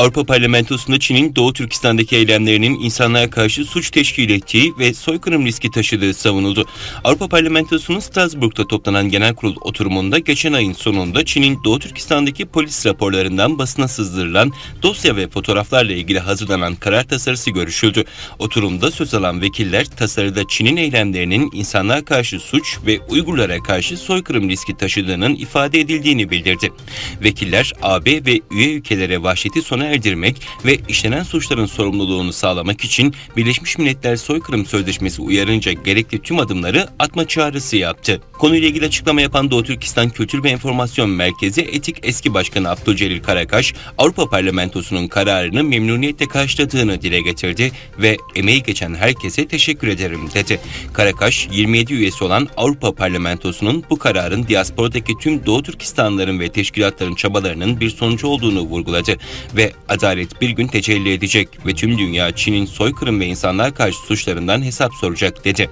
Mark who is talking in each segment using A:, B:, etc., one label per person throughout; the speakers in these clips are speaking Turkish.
A: Avrupa Parlamentosu'nda Çin'in Doğu Türkistan'daki eylemlerinin insanlığa karşı suç teşkil ettiği ve soykırım riski taşıdığı savunuldu. Avrupa Parlamentosu'nun Strasbourg'da toplanan genel kurul oturumunda geçen ayın sonunda Çin'in Doğu Türkistan'daki polis raporlarından basına sızdırılan dosya ve fotoğraflarla ilgili hazırlanan karar tasarısı görüşüldü. Oturumda söz alan vekiller tasarıda Çin'in eylemlerinin insanlığa karşı suç ve Uygurlara karşı soykırım riski taşıdığının ifade edildiğini bildirdi. Vekiller AB ve üye ülkelere vahşeti sona erdirmek ve işlenen suçların sorumluluğunu sağlamak için Birleşmiş Milletler Soykırım Sözleşmesi uyarınca gerekli tüm adımları atma çağrısı yaptı. Konuyla ilgili açıklama yapan Doğu Türkistan Kültür ve İnformasyon Merkezi Etik Eski Başkanı Abdülcelil Karakaş, Avrupa Parlamentosu'nun kararını memnuniyetle karşıladığını dile getirdi ve emeği geçen herkese teşekkür ederim dedi. Karakaş, 27 üyesi olan Avrupa Parlamentosu'nun bu kararın diasporadaki tüm Doğu Türkistanlıların ve teşkilatların çabalarının bir sonucu olduğunu vurguladı ve adalet bir gün tecelli edecek ve tüm dünya Çin'in soykırım ve insanlığa karşı suçlarından hesap soracak dedi.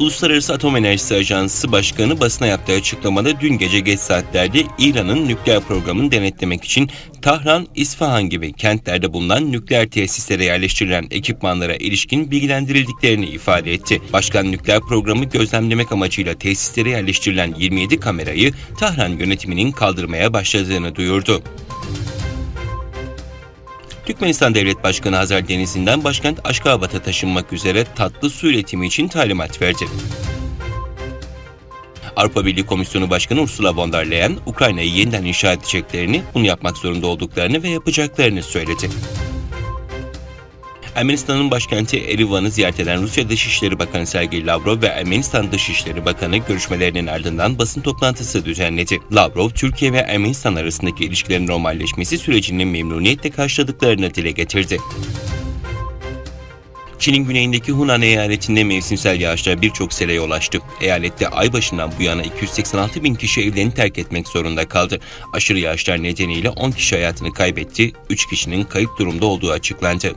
A: Uluslararası Atom Enerjisi Ajansı Başkanı basına yaptığı açıklamada dün gece geç saatlerde İran'ın nükleer programını denetlemek için Tahran, İsfahan gibi kentlerde bulunan nükleer tesislere yerleştirilen ekipmanlara ilişkin bilgilendirildiklerini ifade etti. Başkan nükleer programı gözlemlemek amacıyla tesislere yerleştirilen 27 kamerayı Tahran yönetiminin kaldırmaya başladığını duyurdu. Türkmenistan Devlet Başkanı Hazar Denizi'nden başkent Aşkabat'a taşınmak üzere tatlı su üretimi için talimat verdi. Avrupa Birliği Komisyonu Başkanı Ursula von der Leyen, Ukrayna'yı yeniden inşa edeceklerini, bunu yapmak zorunda olduklarını ve yapacaklarını söyledi. Ermenistan'ın başkenti Erivan'ı ziyaret eden Rusya Dışişleri Bakanı Sergey Lavrov ve Ermenistan Dışişleri Bakanı görüşmelerinin ardından basın toplantısı düzenledi. Lavrov, Türkiye ve Ermenistan arasındaki ilişkilerin normalleşmesi sürecini memnuniyetle karşıladıklarını dile getirdi. Çin'in güneyindeki Hunan eyaletinde mevsimsel yağışlar birçok seleye ulaştı. Eyalette ay başından bu yana 286 bin kişi evlerini terk etmek zorunda kaldı. Aşırı yağışlar nedeniyle 10 kişi hayatını kaybetti, 3 kişinin kayıp durumda olduğu açıklandı.